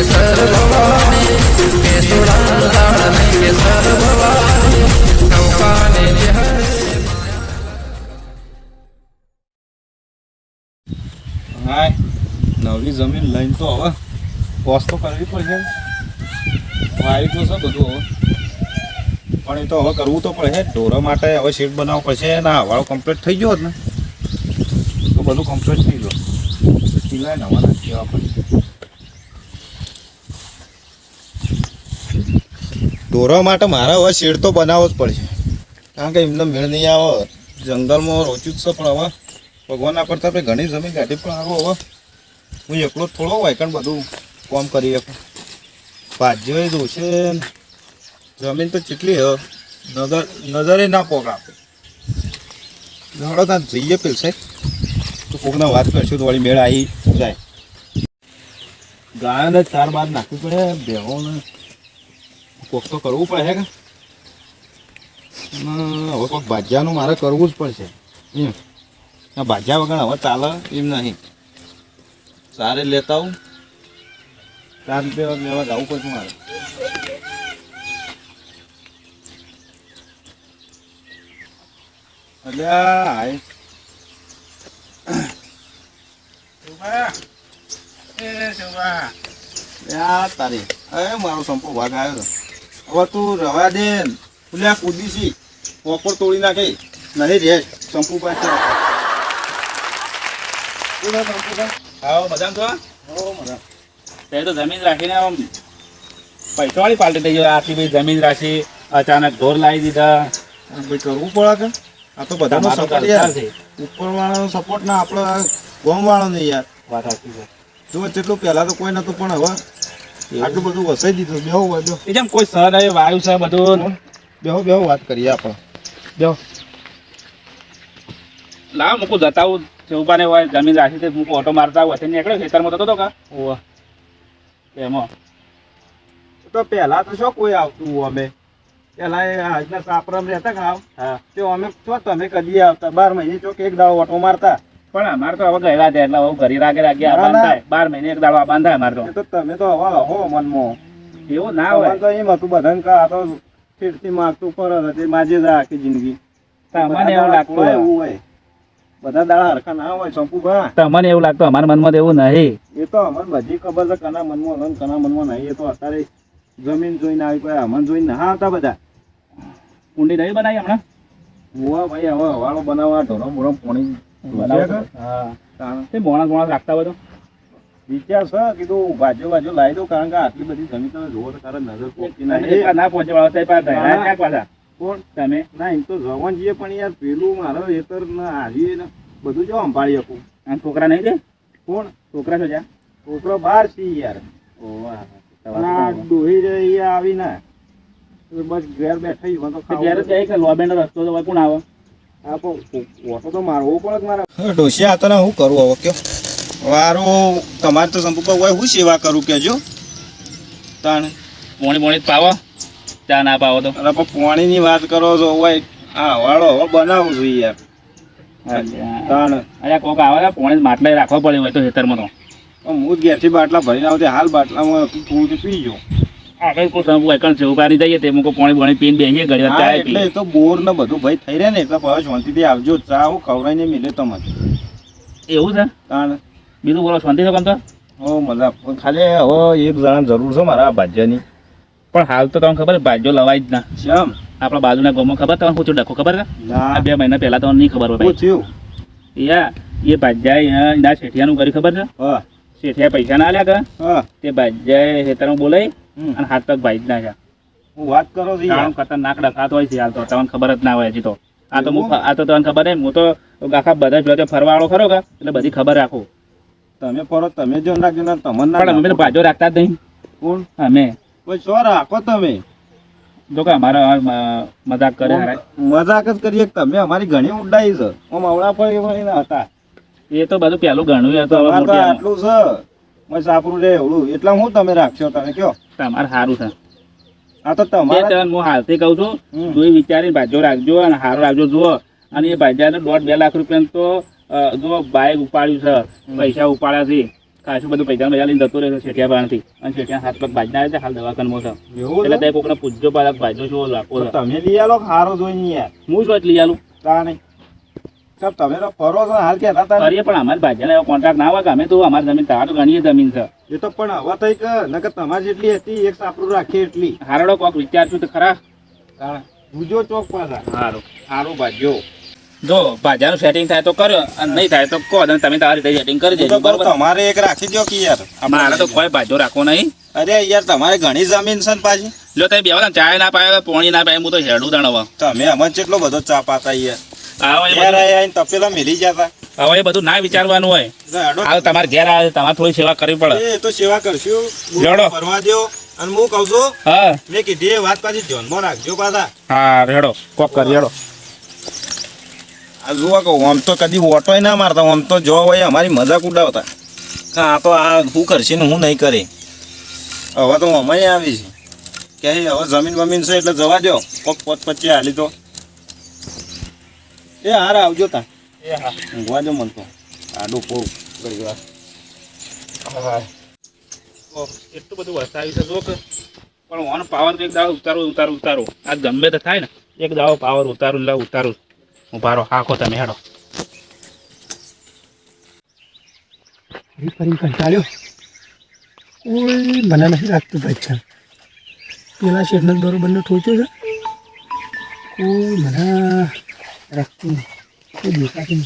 કેસર જમીન લઈને તો હવે પોસ તો કરવી પડશે. આવી તો છે બધું હવે. પણ એ તો હવે કરવું તો પડશે. ઢોરા માટે હવે શેડ બનાવવો પડશે. ના હવાળો કમ્પ્લીટ થઈ ગયો ને. તો બધું કમ્પ્લીટ થઈ ગયો. સિલાય નવા નાખી પડશે ઢોરો માટે મારા હવે શેડ તો બનાવવો જ પડશે. કારણ કે એમને મેળ નહીં આવે. જંગલમાં રોચ્યું જ છે, પણ હવે ભગવાનના કરતા આપણે ઘણી જમીન કાઢી પણ આવો હવે. હું એકલો જ થોડો હોય કારણ બધું કામ કરી શકું. ભાજ્યો દોશે છે જમીન તો કેટલી નજર, નજરે ના પોક આપે. નડો ત્યાં જઈએ પેલસે. તો કોકના વાત કરશું, તો વળી મેળ આવી જાય. ગાયોને ચાર બાદ નાખવી પડે, ભેહોને. કોક તો કરવું પડે કે? હવે કોઈક ભાજ્યાનું મારે કરવું જ પડશે. એમ. આ ભાજ્યા વગર હવે ચાલે એમ નહીં. સારે લેતા આવું. ચાર રૂપિયા લેવા જવું પડશે મારે. આ તારી. એ મારો સંપો ભાગ આવ્યો તો. હવે તું રવા દે ફૂલ્યા આ પોપર તોડી નાખે. નહીં રે સંપુ પાસે હો, મજા. તે તો જમીન રાખીને આમ પૈસા વાળી પાર્ટી થઈ ગયો આખી ભાઈ જમીન રાખી અચાનક ઢોર લાવી દીધા. ભાઈ કરવું પડે કે? આ તો બધાનો સપોર્ટ યાર. છે. ઉપર વાળાનો સપોર્ટ ના આપણો ગોમ વાળો નહીં યાર. વાત સાચી છે. જો જેટલું પહેલા તો કોઈ નતું પણ હવે આટલું બધું વસાઈ દીધું બેહો બધું બેહો. એ જેમ કોઈ સર આવે વાયુ છે બધું. બેહો બેહો વાત કરીએ આપણે. બેહો. લાવ મૂકું જતા આવું ચૌપાને હોય જમીન રાખી તે મૂકું ઓટો મારતા હોય નીકળ્યો ખેતરમાં થતો હતો કા? ઓવા એમાં. તો પહેલા તો શું કોઈ આવતું અમે? પહેલા એ આજના સાપરામ રહેતા કે આવ હા. તો અમે છો તમે કદી આવતા? બાર મહિને ચોક એક દાડો ઓટો મારતા? પણ અમારે તો હવે ગયા છે એટલે હવે ઘરી રાગે રાગે આબાન બાર મહિને એક દાડો બાંધાય અમારે તો. તો તમે તો હવે હો મનમાં. એવું ના હોય. તો એમ હતું બધાને કા તો ફીરથી માગતું પર તે માજે જ આખી જિંદગી. તમને એવું લાગતું હોય. એવું હોય. બધા દાડા હરખા ના હોય સંપુભા તમને એવું લાગતું અમારા મનમાં તો એવું નહીં. એ તો અમને બધી ખબર છે કના મનમાં હોય કના મનમાં નહીં. એ તો અત્યારે જમીન જોઈને આવી ગયા અમને જોઈને ના આવતા બધા. કુંડી નહીં બનાવી હમણાં? હોવા ભાઈ હવે હવાળો બનાવવા ઢોરો મોરો પોણી મોણા મોણા રાખતા હોય તો? વિચાર છે કીધું બાજુ બાજુ લાવી દઉં કારણ કે આટલી બધી જમીન તમે જોવો તો તારા નજર પહોંચી ના પહોંચે પાછા ના, પાછા કોણ? તમે? ના એમ તો જવાન જઈએ પણ યાર પેલું મારો એતર ને ને બધું જો સંભાળી શકું. આમ છોકરા નહીં છે? કોણ? છોકરા છો જ્યાં? છોકરો બહાર છે યાર. ના ડોહી રહી આવી ના બસ ઘેર બેઠા ખાવું. જાય કે લોબેન્ડ રસ્તો તો કોણ આવે. આ ઓટો તો મારવો પડે કે મારે? ડોશિયા હતા ને હું કરું હવે કયો? વારું તમારે તો સંપૂર્ણ હોય હું સેવા કરું કેજો તાણ? પોણી પોણી પાવો. ચા ના પાવો તો. અરે પણ પાણીની વાત કરો છો હોય આ વાળો હવે બનાવું છું યાર. તાણ? અરે કોક આવે ને પોણી માટલા રાખવા પડે હોય તો ખેતરમાં તો. પણ હું જ ઘેરથી બાટલા ભરીને આવતી હાલ બાટલામાં થોડું પી ગયો. આગળ કોઈ સંપુ એકણ છે ઉપાડી જઈએ તે મૂકો પાણી પોણી પીને બેસીએ ઘડી વાર ચાય એટલે તો બોર ને બધું ભાઈ થઈ રહ્યા ને એટલે ભાઈ શાંતિથી આવજો. ચા હું ખવડાવીને મિલે તમને. એવું છે? તાણ. બીજું બોલો શાંતિ છે કામ તો? હો મજા ખાલી હવે એક જણા જરૂર છે મારા ભાજ્યાની. પણ હાલ તો તમને ખબર ભાજ્યો લવાય જ ના. શેમ આપણા બાજુના ગામમાં ખબર તમને પૂછ્યું ડખો ખબર છે? આ બે મહિના પહેલા તમને નહીં ખબર હોય શું થયું ભાઈ યા એ ભાજ્યા એના શેઠિયાનું ઘર ખબર છે? શેઠિયા પૈસા ના આલ્યા કે? હા. તે ભાજ્યાએ ખેતરમાં બોલાઈ હમ. અને હાથ પગ ભાઈ જ નાખ્યા. હું વાત કરો છું આમ ખતરનાક ડખાત હોય છે હાલ તો તમને ખબર જ ના હોય હજી તો. આ તો હું આ તો તમને ખબર હે હું તો આખા બધા ભેગા ફરવાળો ખરો કે? એટલે બધી ખબર રાખું. તમે ફરો તમે જો રાખજો ને તમને ના પણ અમે તો રાખતા જ નહીં. કોણ? અમે. કોઈ શો રાખો તમે. જો કે અમારે મજાક કરે. મજાક જ કરીએ તમે અમારી ઘણી ઉડાઈ છે. આમ આવડા પર હતા. એ તો બધું પેલું ઘણું હતું આટલું છે. સાપરું રે એવડું એટલા હું તમે રાખશો તમે કયો તમારે સારું છે. આ તો તમારે હું હાલથી કહું છું. જોઈ વિચારીને ભાજો રાખજો અને સારો રાખજો. જુઓ અને એ ભાજાને દોઢ બે લાખ રૂપિયા તો જો બાઇક ઉપાડ્યું છે. પૈસા ઉપાડ્યા છે. ખાસું બધું પૈસા મજા લઈને જતો રહેશે શેઠિયા પાસેથી અને શેઠિયા હાથ પગ ભાજના આવે છે હાલ દવાખાનામાં છે. એટલે? તે કોકને પૂછજો પાછા ભાજો છો. લાખો તમે લઈ આલો સારો જોઈને યાર હું શું લઈ આલું? તાણે તમે તો ફરો છો હાલ કે પણ અમારે ભાજ્યાને એવો કોન્ટ્રાક્ટ ના હોય કે અમે તો અમારી જમીન તારું ગણીએ જમીન છે. એ તો પણ હવા થઈ કે નકર તમારી જેટલી હતી એક સાપરું રાખી એટલી. હારડો કોક વિચારશું તો ખરા. ભૂજો ચોક પાછા. સારું સારું ભાજ્યો જો ભાજાનું સેટિંગ થાય તો કરો અને નહીં થાય તો કહો અને તમે તમારી રીતે સેટિંગ કરી દેજો બરોબર? તમારે એક રાખી દો કે યાર. મારે તો કોઈ ભાજો રાખવો નહીં. અરે યાર તમારે ઘણી જમીન છે ને પાછી. જો તમે બેવા ચાય ના પાયા પોણી ના પાયા હું તો હેડું દણવા. તમે અમે કેટલો બધો ચા પાતા યાર. આવો યાર તપેલા મિલી જતા. હવે એ બધું ના વિચારવાનું હોય. હાલ તમારે ઘેર આવે તમારે થોડી સેવા કરવી પડે. એ તો સેવા કરશું. લેવડો. ફરવા દ્યો. અને હું કહું છું હા. મેં કીધી એ વાત પાછી ધ્યાનમાં રાખજો પાછા. હા રેડો. કોક કરી રેડો. આ જુઓ કહું આમ તો કદી ઓટોય ના મારતા આમ તો જો હોય અમારી મજાક ઉડાવતા. હા આ તો આ હું કરશે ને હું નહીં કરે. હવે તો અમે આવી છે. કે હવે જમીન બમીન છે એટલે જવા દો કોક પોત પચી હાલી તો. એ હાર આવજો તા. ઊંઘવા દો મન તો આડું પોવ ઘડી વાર એટલું બધું વસાવી છે જો કે પણ ઓન પાવર એક દાડો ઉતારું ઉતારું ઉતારું આ ગમે તો થાય ને એક દાડો પાવર ઉતારું લે ઉતારું ઉભારો હાખો તમે હેડો ફરી કંટાળ્યો કોઈ મને નથી લાગતું ભાઈ પેલા શેઠને જ બરોબરનો ઠોચ્યો છે કોઈ મને રાખતું નહીં કોઈ દેખાય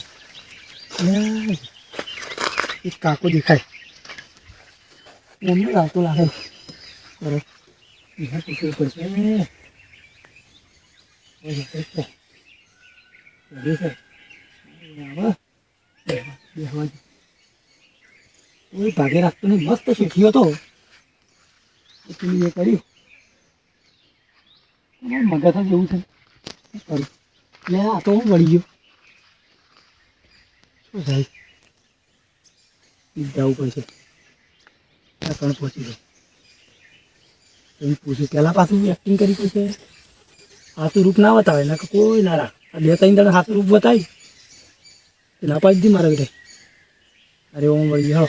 એક કાકો દેખાય એમને લાગતો લાગે બરો એના પૂછવું પડશે ઓય, ઓય, ઓય. રેડી છે? આવે? બેહવા- બેહવા દે. કોઈ ભાગે રાખતો નહીં મસ્ત શીખ્યો હતો એટલું એ કર્યું મગજ જ એવું છે કર્યું કરું લે આ તો હું વળી ગયો થાય જવું પડશે ત્યાં પણ પહોંચી ગયો. એમ પૂછ્યું પહેલાં પાછું એક્ટિંગ કરી પડશે હાથું રૂપ ના બતાવે, ના કોઈ ના રાખ. બે ત્રણ જણા હાથું રૂપ બતાવી ના પાડી દી મારા બેટે. અરે ઓમ વળી ગયો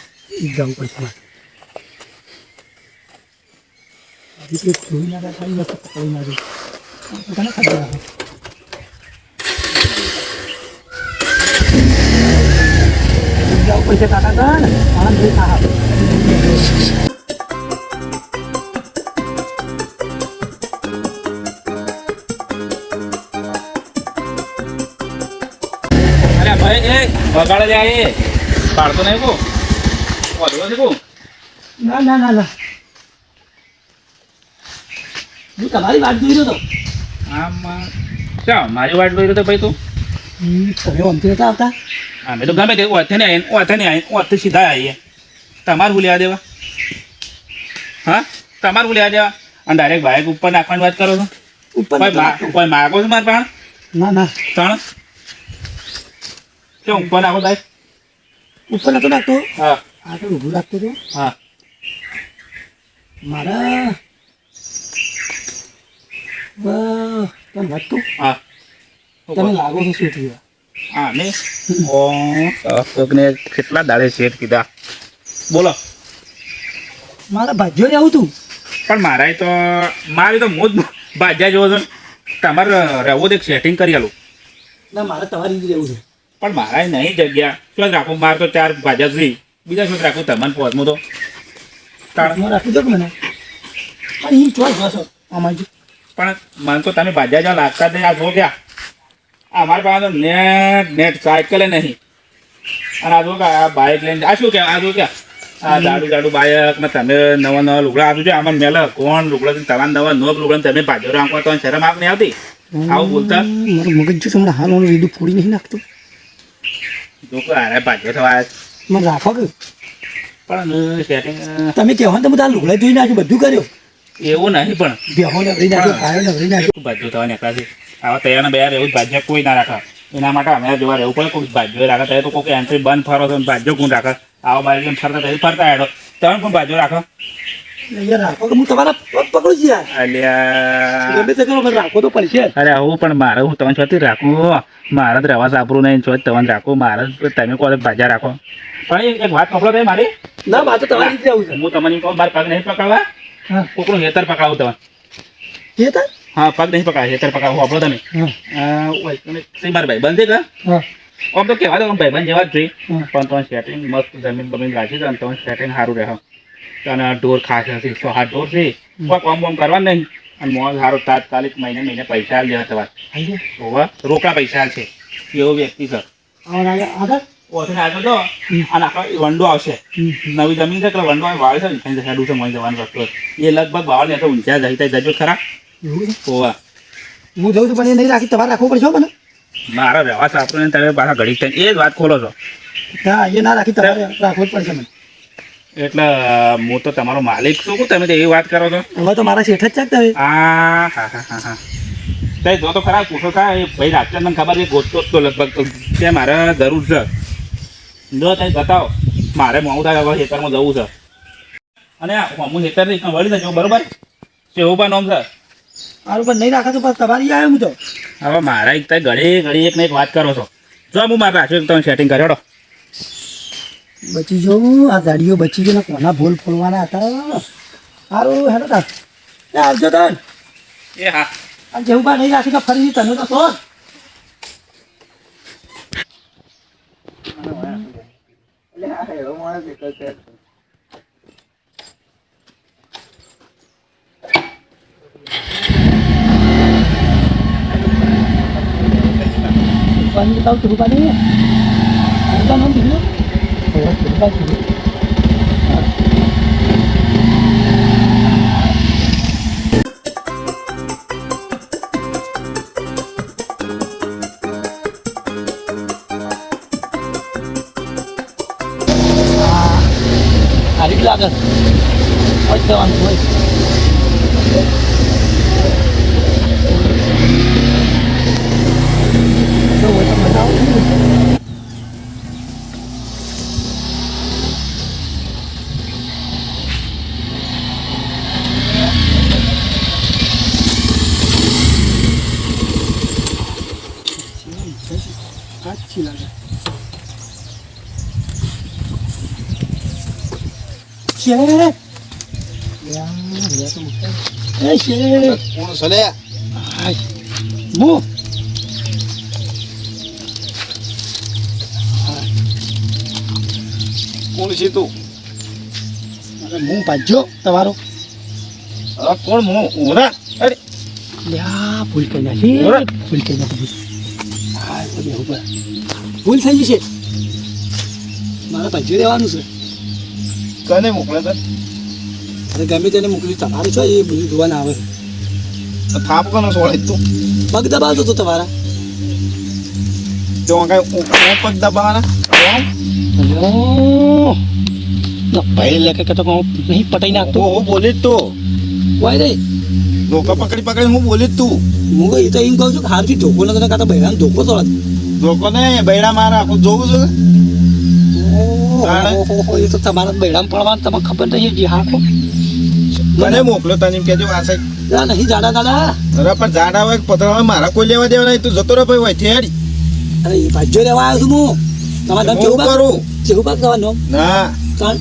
જવું પડશે મારે. હજી તો જોઈ ના નથી, પકડી પડશે કાકા ગણ આનંદ જોઈ ખા અરે ભાઈ એ વગાડે લે એ પાડતો નહીં કો વધુ નથી કો ના ના ના ના હું તમારી વાત જોઈ રહ્યો હતો આમાં ચા મારી વાટ જોઈ રહ્યો તો ભાઈ તું તમે અમથી નતા આવતા અમે તો ગમે તે ઓથે ને આવીને ઓથે ને આવીને ઓથે સીધા આવીએ તમારે હું લેવા દેવા? હા? તમારે હું લેવા દેવા? અને ડાયરેક્ટ બાઇક ઉપર નાખવાની વાત કરો છો? ઉપર. કોઈ માગો છો મારા પણ ના ના. ત્રણ? કેમ ઉપર નાખો બાઇક ઉપર નતો નાખતો. હા. આ તો ઊભું રાખતો હતો હા. મારા. તમે હા. તમે લાગો છો શું થયું? હા ને ઓ કોકને કેટલા દાડે શેઠ કીધા? બોલો. મારા ભાજ્યો આવું તું. પણ મારે તો મારે તો મોજ ભાજ્યા જેવો છે. તમારે રહેવો તો એક સેટિંગ કરી આલું. ના મારે તમારી રીતે રહેવું છે. પણ મારા નહીં જગ્યા. શું રાખું? મારે તો ચાર ભાજા સુધી બીજા શું રાખું? તમને પહોંચવું તો. હું રાખી દો મને? પણ એ ચોઈસ હશો. અમારી પણ મને તો તમે ભાજા જ્યાં લાગતા જ નહીં આ જો અમારી પાસે તો નેટ નેટ સાયકલે નહીં. અને આ જો કે આ બાઇક લઈને આ શું કે આ જો ક્યાં આ દાડુ દાડુ બાઇક ને તમે નવા નવા લુગડા આપજો. આમાં મેલે કોણ લુગડા તમારા નવા નવા લુગડા તમે ભાજો રાખવા તો શરમ આપ નહીં આવતી? આવું બોલતા? મારું મગજ જો તમને હાલ ઓનું રીડું ફોડી નહીં નાખતું. જો કે અરે ભાજો થવા મને રાખો કે. પણ સેટિંગ તમે કહેવા તો બધા લુગડા જોઈ નાખ્યું બધું કર્યું. એવું નહીં પણ. બેહો નવરી નાખ્યો ગાયો નવરી નાખ્યો. ભાજ્યો થવા નીકળ્યા છે? આવા તૈયાર બે રહેવું ભાજ્ય કોઈ ના રાખે. એના માટે અમે જોવા રહેવું પડે કોઈ ભાજ્યો રાખે ત્યારે તો કોઈ એન્ટ્રી બંધ ફરો તો ભાજ્યો કોણ રાખે? આવા બાજુ એમ ફરતા તો ફરતા હેડો. તમે પણ ભાજ્યો રાખો? અરે હું પણ મારે હું તમને છોથી રાખું. મારે જ રહેવા સાપરું નહીં છો તમને રાખો. મારે તમે કોલેજ ભાજા રાખો. પણ એક- વાત પકડો ભાઈ મારી. ના મારે તો તમારી આવું છે. હું તમને કહું બાર પગ નહીં પકડવા. કોકડું હેતર પકડાવું તમે. થાય હા પગ નહીં આપણો તમે. મારા ભાઈ બંધ છે હા. આમ તો કહેવા દો ભાઈ બંધ જવા જ જોઈએ. પણ તમે સેટિંગ મસ્ત જમીન બમીન રાખી છે અને તમે સેટિંગ સારું રહે અને ઢોર ખાસ હશે સો હાથ ઢોર છે. કોઈ કોમ બોમ કરવા નહીં. અને મોલ સારો તાત્કાલિક મહિને મહિને પૈસા આલ દેવા તમારે. હોવા રોકડા પૈસા છે. એવો વ્યક્તિ આગળ જો અને આખો વંડો આવશે. નવી જમીન છે એટલે વંડો છે ને જવાનો રસ્તો એ લગભગ બાવળ ને તો ઊંચા જાય ત્યાં જજો ખરા. એવું? હું જઉં છું પણ એ નહીં રાખી તમારે રાખવું પડશે મને. મારા વ્યવહાર સાપરો તમે પાછા ઘડી થઈને એ જ વાત ખોલો છો. હા એ ના રાખી તમારે રાખવું જ પડશે મને. એટલે હું તો તમારો માલિક છું કે તમે તો એવી વાત કરો છો. હવે તો મારા શેઠ જ છે તમે. હા હા હા હા તઈ જો તો ખરા પૂછો કા એ ભાઈ રાત્રે મને ખબર છે ગોતતો જ તો લગભગ તે મારે જરૂર છે. જો તઈ બતાવો. મારે મોડું થાય હવે ખેતરમાં જવું છે. અને હું ખેતર નહીં વળી જજો બરોબર? શેવુબા નોમ છે. મારું પણ નહીં રાખે તો પછી તમારી આવ્યો હું તો. હવે મારા એક ઘડી ઘડી એક ને એક વાત કરો છો. જો હું મારે રાખ્યું તમે સેટિંગ કર્યો બચી જો આ ગાડીઓ બચી ગઈ કોના ભૂલ ફોડવાના હતા? સારું હેડો તાર. આવજો તાર એ હા. આ જેવું બા નહીં રાખી તો ફરી તને તો શોધ પાણી બતાવ તું પાણી આવતા નામ દીધું હવે તું પાણી દીધું આ રીત લાગે હોય જવાનું હોય તો શેઠ એ શેઠ કોણ સલે? મુ. કોણ છે તું? અરે મુ પાજો તમારો. અરે કોણ હું ઉરા અરે. લ્યા ભૂલ કરી નાખી. ભૂલ કરી નાખી પર ભૂલ થઈ જશે. મારે પાજો રહેવાનું છે. કને મોકલે તને અરે ગમે તેને મોકલી તમારે છો એ બધું જોવા ના આવે? થાપ કોનો સોળે તો. પગ દબાવતો તો તમારા. જો કઈ પગ દબાવાના? ભાઈ લેકે કે તો નહીં પટાઈ નાખતો. હું બોલે તો. વાય રે. ધોકા પકડી પકડી હું બોલી તું. હું એ તો એમ કહું છું કે હારથી ધોકો નથી કાં તો બહેરાને ધોકો તો ધોકો ને બૈડા મારા આખું જોવું છું? એ તો તમારા બેડામ પડવાનું તમને ખબર નહીં જે હાખો કને મોકલ્યો તને કેજો આ સાઈડ. ના નહીં જાડા દાડા. અરે પણ ઝાડા હોય કે મારા કોઈ લેવા દેવા નહીં તું જતો રહે ભાઈ હોય હેડી. અરે એ ભાજ્યો રહેવા આવ્યો છું હું. તમારા નામ કેવું કરું? કેવું બા તમારું ના. કાણ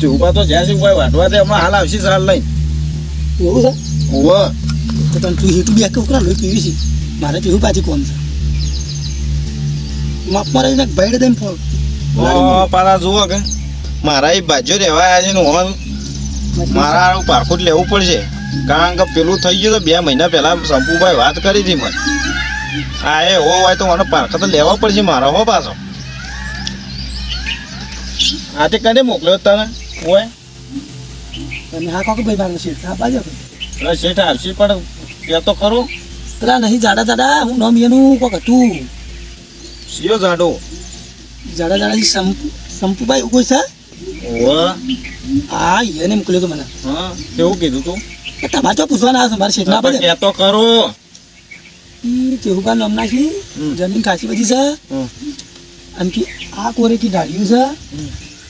ચૂપા તો જ્યાં સુધી વાટવા દે હમણાં હાલ આવશે સાલ લઈ એવું છે? ઓવ તો તને તું હેઠું બે ઉકરા લોહી પીવી છે. મારે પીવું પાછી કોણ છે. માપમાં રહીને ભેડ દઈને ફોન પાછા જુઓ કે. મારા એ બાજુ રહેવા આવ્યા છે ને ઓન મારા હારું પારખું લેવું પડશે. કારણ કે પેલું થઈ ગયું તો બે મહિના પહેલા શંપુભાઈ વાત કરી હતી મને. હા એ હો હોય તો મને પારખા તો લેવા પડશે મારા હો પાછો. આ તે કને મોકલ્યો તને? હોય તમે હા કહો કે ભાઈ મારે શેઠ આવશે પણ કે તો ખરું. પેલા નહીં જાડા જાડા હું નામ એનું કોક હતું. સિયો જાડો. જાડા જાડા સંપુ સંપુભાઈ ઉગો છે હા એને મોકલ્યો તો મને હા કેવું કીધું તું તમારે તો પૂછવાના આવે છે મારે શેઠ ના પડે કે તો ખરું ઈ કેવું નામ જમીન ખાસી બધી છે. અને કે આ કોરે કી ડાળ્યું છે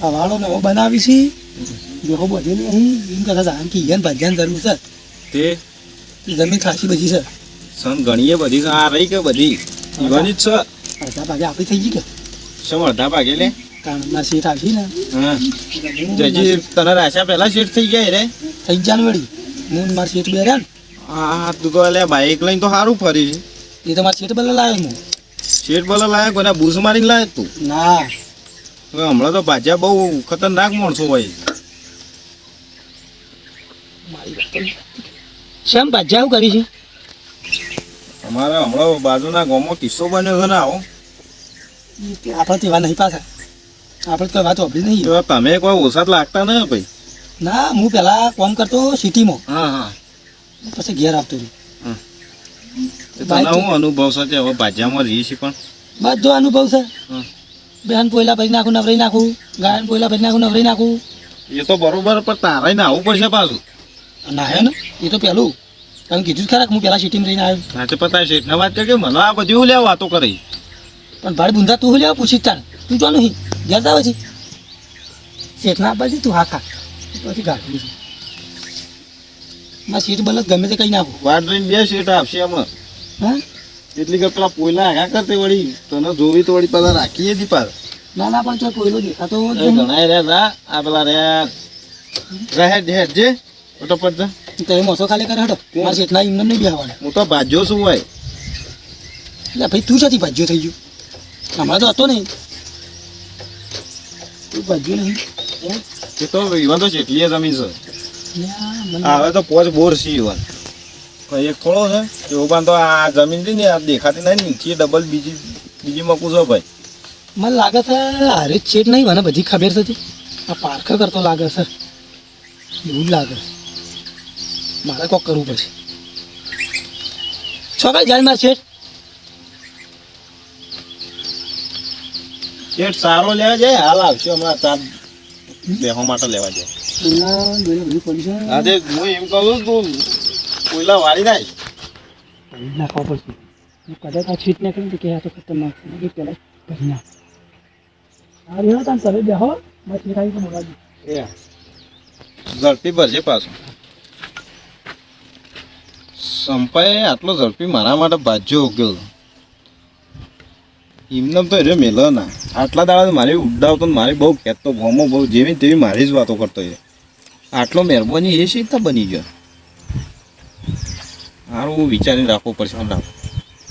હવાળો નવો બનાવી છે દેખો બધેલી અહીં એમ કહેતા હતા કે ઈયન જરૂર છે તે જમીન ખાસી બધી છે સન ગણીએ બધી છે. આ રહી કે બધી ઈવાની જ છે અડધા ભાગે આપણી થઈ ગઈ કે શું અડધા ભાગે લે? સીટ શેઠ ને. હા. જજી તને રાશા પહેલા સીટ થઈ ગયા રે. થઈ જાન વળી. હું માર સીટ બે રહ્યા ને. આ તું તો લે બાઈક લઈને તો સારું ફરી એ તો મારા સીટ બદલા લાવ્યો હું સીટ બોલા લાયક કોને બૂસ મારીને લાયક તું? ના. હવે હમણાં તો ભાજા બહુ ખતરનાક માણસો હોય. શેમ ભાજા કરી છે? અમારે હમણાં બાજુના ગામમાં કિસ્સો બન્યો છે ને આવો. આપણે તેવા નહીં પાછા. આપણે કોઈ વાત વાપરી નહીં. તો તમે કોઈ ઓછા લાગતા ને ભાઈ. ના હું પહેલાં કોમ કરતો સિટીમાં. હા હા. પછી ઘેર આવતો રહ્યો. તો તને હું અનુભવ છે હવે ભાજ્યામાં રહી છે પણ? બધો અનુભવ છે. બેન પોયલા ભરી નાખું નવરી નાખું ગાયન પોયલા ભરી નાખું નવરી નાખું. એ તો બરોબર પણ તારે નાહવું પડશે પાછું. નાહ્યો ને? એ તો પેલું. તમે કીધું ખરા હું પેલા સિટીમાં રહીને આવ્યો. સાચે પતા છે વાત કે મને આ બધી લે વાતો કરી? પણ ભાડે બુંધા તું લેવા પૂછી ચાલ. તું જો નહીં. ઘેર પછી છે? શેઠના છે તું હા ખા. પછી ગાડી માં શેઠ બલત ગમે તે કઈ નાખું વાત રહીને બે શેઠ આપશે હમણાં હા? એટલી કે પેલા પોયલા આગા કરતે વળી તને જોવી તો વળી પેલા રાખીએ દી પાર ના ના પણ તો કોઈલો દેખાતો ઘણા રા આ પેલા રે રહે જે જે. ઓટો જા. તો મોસો ખાલી કરે હટો મારા શેઠના એમને નહીં બેહવાના. હું તો ભાજ્યો છું હોય એટલે ભાઈ તું છથી ભાજ્યો થઈ ગયો. હમણાં તો હતો નહીં. તું ભાજ્યો નહીં? એ તો ઈવન તો જેટલી જમીન છે. હવે તો પોચ બોર છે ઈવન. એક થોડો છે કે ઉભાન તો આ જમીન છે ને આ દેખાતી નહીં નીચે ડબલ બીજી બીજી મકું છો ભાઈ. મને લાગે છે હારે શેઠ નહીં મને બધી ખબર છે. આ પારખા કરતો લાગે છે. એવું લાગે. મારે કોક કરવું પડશે. છો કઈ જાય મારે શેઠ. શેઠ સારો લેવા જાય? હાલ આવશે હમણાં તાર બેહો માટે લેવા જાય. આજે હું એમ કહું તું કોયલા વાળી નાખ. નાખવા પડશે હું કદાચ આ છીટ નાખ ઝડપી ભરજે પાછું. સંપાએ આટલો ઝડપી મારા માટે ભાજ્યો ઉગ્યો. એમને તો એ મેલો ના. આટલા દાડા મારી ઉડાવતો મારી બહુ ખેંચતો ભોમો બહુ જેવી તેવી મારી જ વાતો કરતો એ. આટલો મહેરબાની એ છે રીતના બની ગયો? હારું હું વિચારીને રાખવું પડશે હમણાં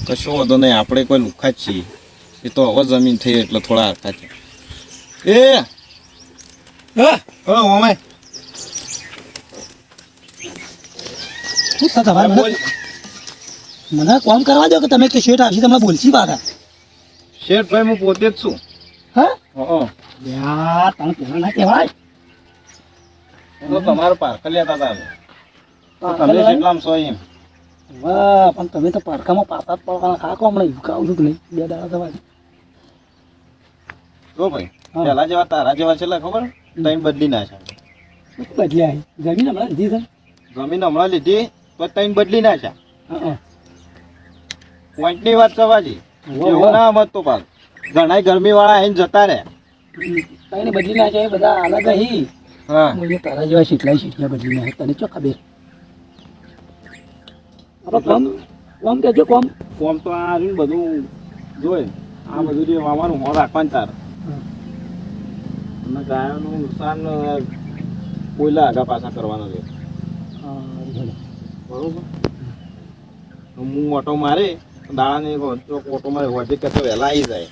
કશો વાંધો નહીં આપણે કોઈ લુખા જ છીએ. એ તો હવે જમીન થઈ એટલે થોડા હરખા છે. એ! થતા મને મને કોમ કરવા દો કે તમે કે શેઠ આવશે તમને બોલશી પાછા. શેઠ ભાઈ હું પોતે જ છું. હા? તમે પહેલા ના કહેવાય? તો તમારો લેતા હતા તમે લેવાય? છો એમ. વાહ પણ તમે તો પારખામાં પાછા પડવાના. ખા હમણાં ભૂકાવું છું કે નહીં? બે દાડા થવા જો ભાઈ. પેલા જેવા તારા જેવા છેલ્લા ખબર? તઈ બદલી ના છે બદલ્યા જમીન હમણાં લીધી છે? જમીન હમણાં લીધી તો તઈ બદલી નાખ્યા છે પોઈન્ટની વાત સવાજી. ના મત તો પાક. ઘણા ગરમી વાળા આઈને જતા રહે. કઈને બદલી નાખ્યા એ બધા અલગ હી. હા તારા જેવા શીટલાય શીટિયા બદલી નાખ્યા. તને ચો ખબર? આપણે કોમ કોમ કેજો કોમ. તો આ રહ્યું બધું જોઈ આ બધું જે વાવવાનું હો રાખવાનું તાર. અને ગાયોનું નુકસાન કોયલા આગા પાછા કરવાના છે. બરોબર. તો હું ઓટો મારે. ઓટો મારે હોજે કરતા વહેલા આવી જાય.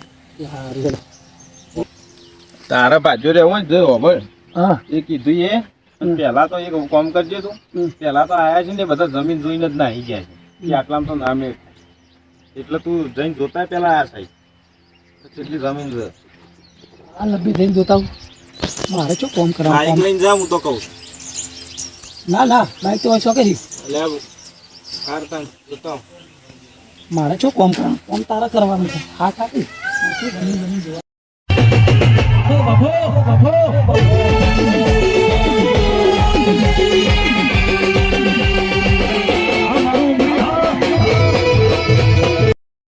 તારા બાજુ રહેવું જો હોબળ હા. એ કીધું એ. પેલા તો એક કામ કરજે તું. પેલા તો આયા છે ને બધા જમીન જોઈને જ નાહી ગયા છે. કે આટલામાં તો નામે. એટલે તું જઈને જોતા પેલા આ સાહેબ કેટલી જમીન છે આ લબ્બી થઈને જોતા મારે શું કોમ બાઈક કરાવવાનું લઈને જાઉં હું તો કહું. ના ના બાઈક તો શોખે છે એટલે હાર તાન જોતા. મારે છો કોમ કરવાનું કોમ તારા કરવાનું છે. હા કાકી શું બની